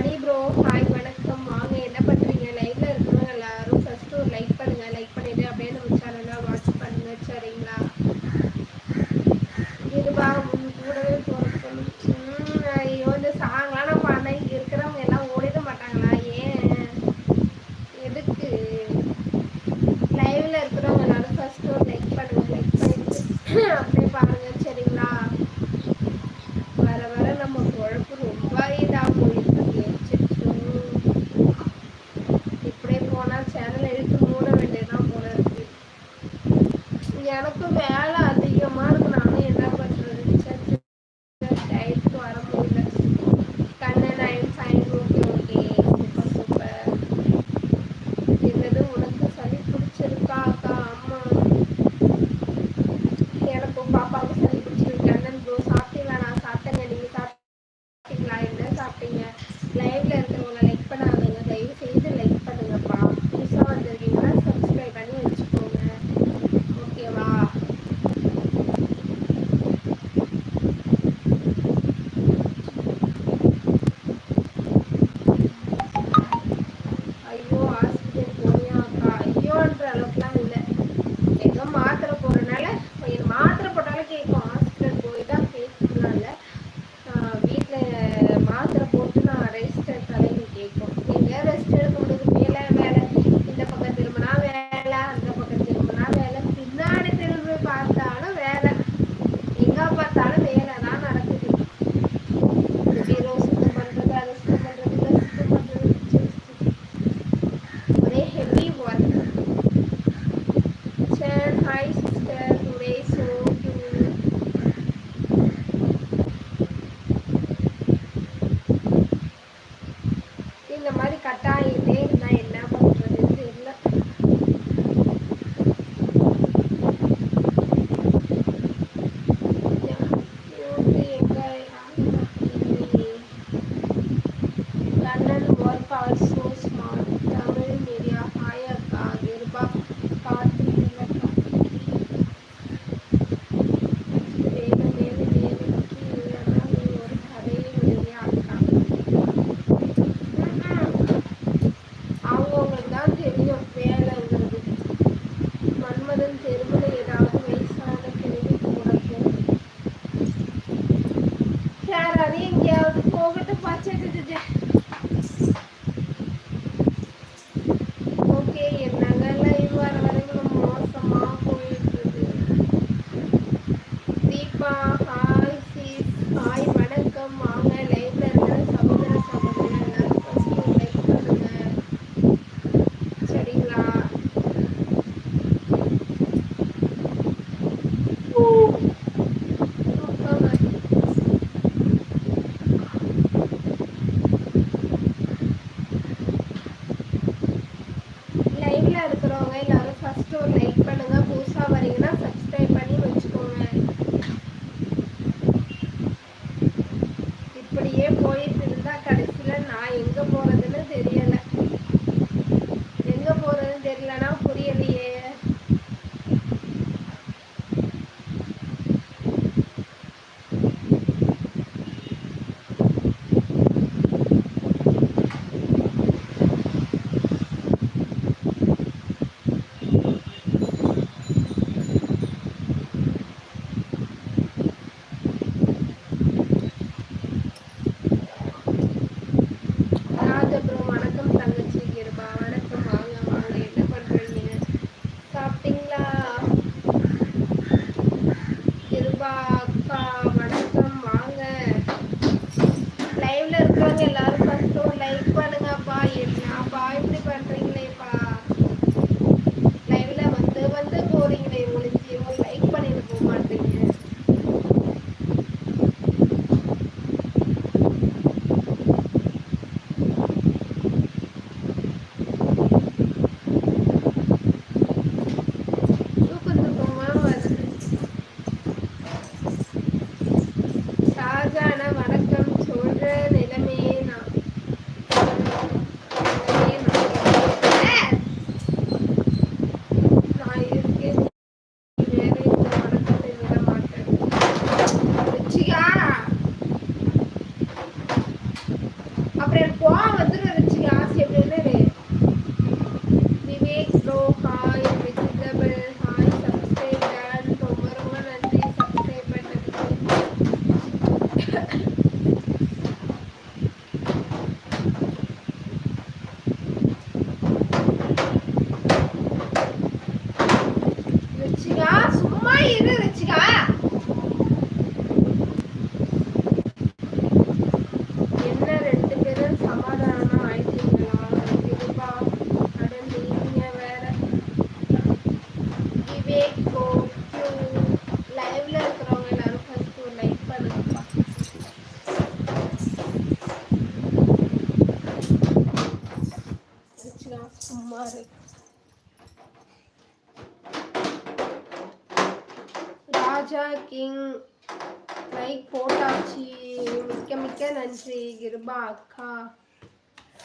மணி bro hi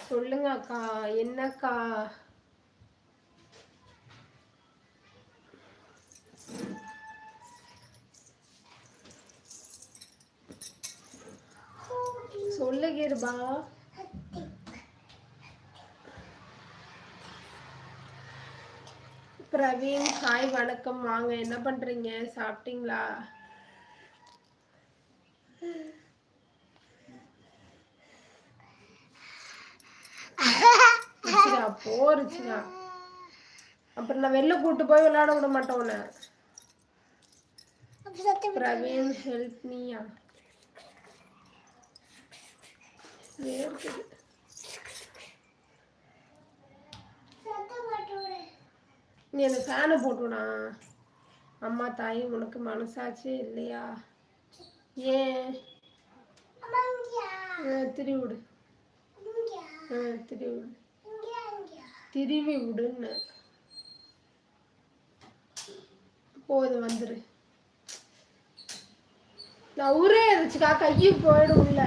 சொல்லுங்க அக்கா என்னக்கா? சொல்லு கிருபா. பிரவீன் ஹாய் வணக்கம். வாங்க என்ன பண்றீங்க? சாப்பிட்டீங்களா? போருச்சுடா. அப்புறம் நான் வெளில கூட்டு போய் விளையாட விட மாட்டேன் உன்னை. பிரவீன் ஹெல்ப் மீயா நீ அந்த ஃபேனை போட்டுடா அம்மா தாய் உனக்கு மனசாச்சே இல்லையா? ஏன்? திருவி விடு. திருவி விடு. திருவி விடுன்னு. போதும் வந்துரு. நான் ஊரே இருந்துச்சுக்கா கையும் போயிடும் இல்லை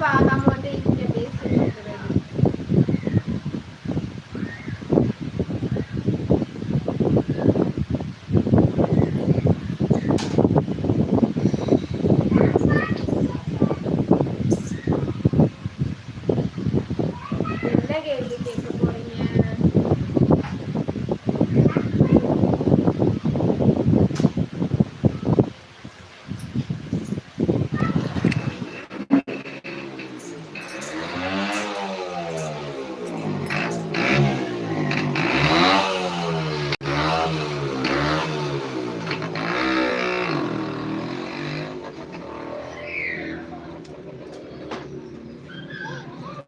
Và là.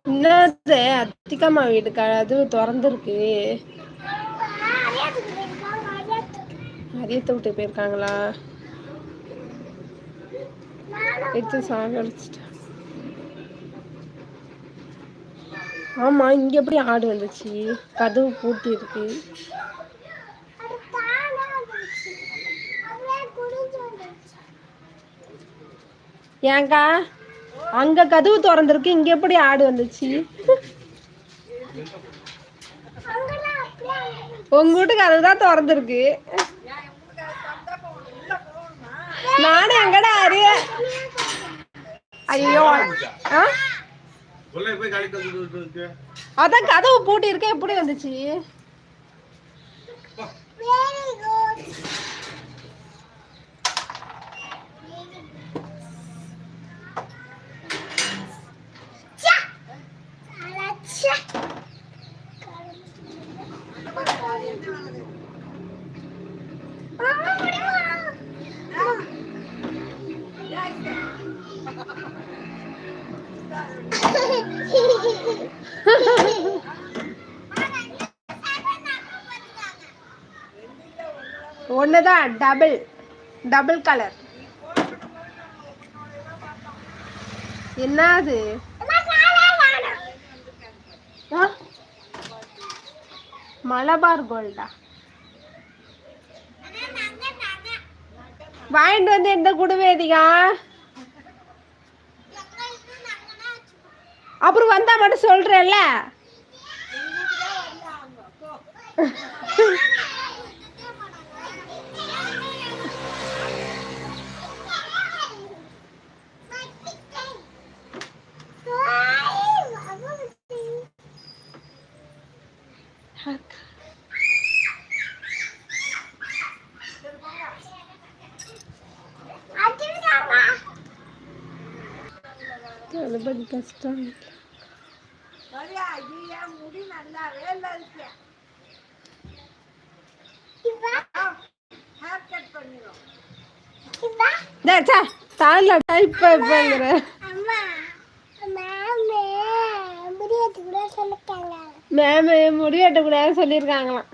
என்னது? அத்திகம்மா வீடு கதவு திறந்துருக்கு. அரியத்தை விட்டு போயிருக்காங்களா? எடுத்து சாகடிச்சிட்டேன் ஆமா இங்க எப்படி ஆடு வந்துச்சு? கதவு பூட்டி இருக்கு. ஏங்கா? அங்க கதவு திறந்திருக்கு இங்க எப்படி ஆடு வந்துச்சு? உங்க வீட்டு கதவு தான் திறந்திருக்கு. நானும் எங்கடா அறிய? ஐயோ. அதான் கதவு பூட்டி இருக்க எப்படி வந்துச்சு? டபுள் டபுள் கலர் என்னது? மலபார் கோல்டா வாங்கிட்டு வந்து எந்த குடுவேதிகா அப்புறம் வந்தா மட்டும் சொல்றேன்ல. கஷ்டம். தலையில டைப் பண்ணுற மேம் முடிவெட்ட கூடாது சொல்லியிருக்காங்களாம்.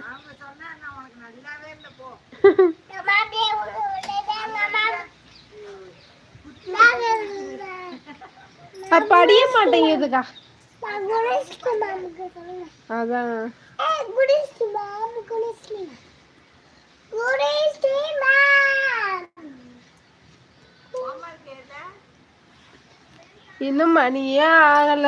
படிய மாட்டேங்குதுக்கா. அதான். இன்னும் மணியே ஆகல.